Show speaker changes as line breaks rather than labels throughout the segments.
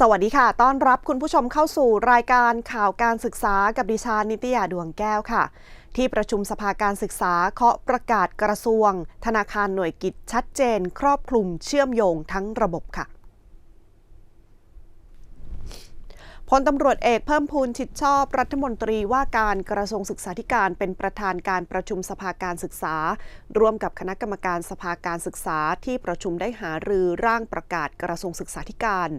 สวัสดีค่ะ ต้อนรับคุณผู้ชมเข้าสู่รายการข่าวการศึกษากับดิฉันนิตยาดวงแก้วค่ะ ที่ประชุมสภาการศึกษาเคาะประกาศกระทรวง ธนาคารหน่วยกิจชัดเจน ครอบคลุมเชื่อมโยงทั้งระบบค่ะ พลตำรวจเอกเพิ่มพูนชิดชอบรัฐมนตรีว่าการกระทรวงศึกษาธิการเป็นประธานการประชุมสภาการศึกษา ร่วมกับคณะกรรมการสภาการศึกษาที่ประชุมได้หารือร่างประกาศกระทรวงศึกษาธิการ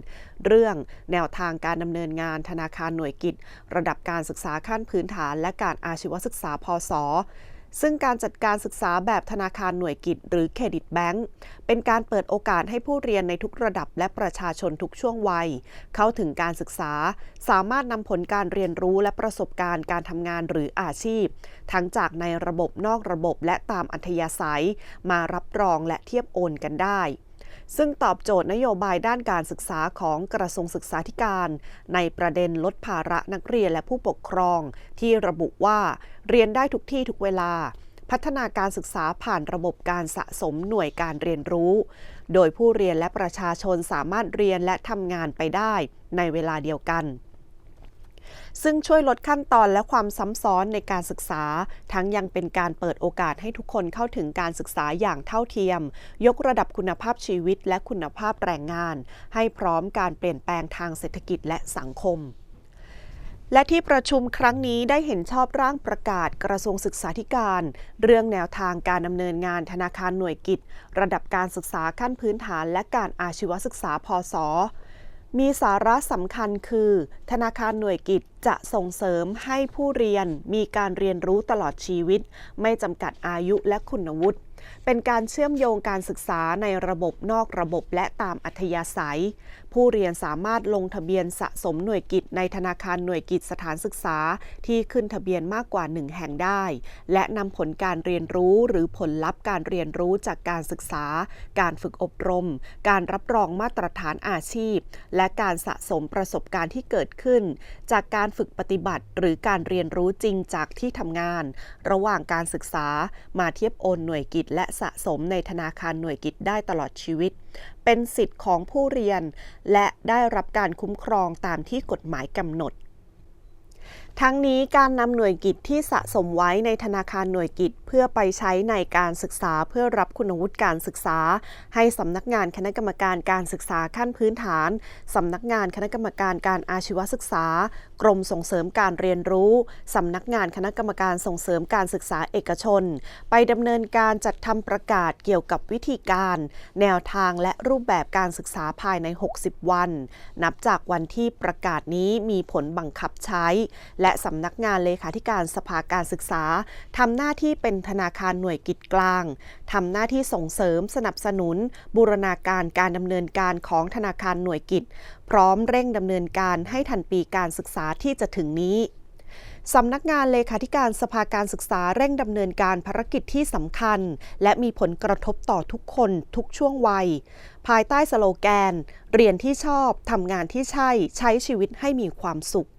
เรื่องแนวทางการดำเนินงานธนาคารหน่วยกิจ ระดับการศึกษาขั้นพื้นฐานและการอาชีวศึกษาพศ ซึ่งการจัดการศึกษาแบบธนาคารหน่วยกิจหรือเครดิตแบงก์เป็นการเปิดโอกาสให้ผู้เรียนในทุกระดับและประชาชนทุกช่วงวัย เข้าถึงการศึกษา สามารถนำผลการเรียนรู้และประสบการณ์การทำงานหรืออาชีพ ทั้งจากในระบบนอกระบบและตามอัธยาศัย มารับรองและเทียบโอนกันได้ ซึ่งตอบโจทย์นโยบายด้านการศึกษาของกระทรวงศึกษาธิการ ในประเด็นลดภาระนักเรียนและผู้ปกครอง ที่ระบุว่าเรียนได้ทุกที่ทุกเวลา พัฒนาการศึกษาผ่านระบบการสะสมหน่วยการเรียนรู้ โดยผู้เรียนและประชาชนสามารถเรียนและทำงานไปได้ในเวลาเดียวกัน ซึ่งช่วยลดขั้นตอนและความซ้ำซ้อนในการศึกษา ทั้งยังเป็นการเปิดโอกาสให้ทุกคนเข้าถึงการศึกษาอย่างเท่าเทียม ยกระดับคุณภาพชีวิตและคุณภาพแรงงาน ให้พร้อมการเปลี่ยนแปลงทางเศรษฐกิจและสังคมและที่ประชุมครั้งนี้ได้เห็นชอบร่างประกาศกระทรวงศึกษาธิการ เรื่องแนวทางการดำเนินงานธนาคารหน่วยกิจ ระดับการศึกษาขั้นพื้นฐานและการอาชีวศึกษาพศ มีสาระสำคัญคือ ธนาคารหน่วยกิจจะส่งเสริมให้ผู้เรียนมีการเรียนรู้ตลอดชีวิต ไม่จำกัดอายุและคุณวุฒิ เป็นการเชื่อมโยงการศึกษาในระบบนอกระบบและตามอัธยาศัย ผู้เรียนสามารถลงทะเบียนสะสมหน่วยกิจในธนาคารหน่วยกิจสถานศึกษาที่ขึ้นทะเบียนมากกว่าหนึ่งแห่งได้ และนำผลการเรียนรู้หรือผลลัพธ์การเรียนรู้จากการศึกษา การฝึกอบรม การรับรองมาตรฐานอาชีพ และการสะสมประสบการณ์ที่เกิดขึ้น จากการฝึกปฏิบัติ หรือการเรียนรู้จริงจากที่ทำงาน ระหว่างการศึกษามาเทียบโอนหน่วยกิจ และสะสมในธนาคารหน่วยกิจได้ตลอดชีวิต เป็นสิทธิ์ของผู้เรียน และได้รับการคุ้มครองตามที่กฎหมายกำหนด ทั้งนี้การนำหน่วยกิจที่สะสมไว้ในธนาคารหน่วยกิจ เพื่อไปใช้ในการศึกษาเพื่อรับคุณวุฒิการศึกษา ให้สำนักงานคณะกรรมการการศึกษาขั้นพื้นฐานสำนักงานคณะกรรมการการอาชีวศึกษา กรมส่งเสริมการเรียนรู้สำนักงานคณะกรรมการส่งเสริมการศึกษาเอกชน ไปดำเนินการจัดทำประกาศเกี่ยวกับวิธีการ แนวทางและรูปแบบการศึกษาภายใน 60 วัน นับจากวันที่ประกาศนี้มีผลบังคับใช้และและสำนักงานเลขาธิการสภาการศึกษาทำหน้าที่เป็นธนาคารหน่วยกิจกลางทำหน้าที่ส่งเสริมสนับสนุน บูรณาการการดำเนินการของธนาคารหน่วยกิจ พร้อมเร่งดำเนินการให้ทันปีการศึกษาที่จะถึงนี้สำนักงานเลขาธิการสภาการศึกษาเร่งดำเนินการภารกิจที่สำคัญ และมีผลกระทบต่อทุกคนทุกช่วงวัย ภายใต้สโลแกน เรียนที่ชอบ ทำงานที่ใช่ ใช้ชีวิตให้มีความสุข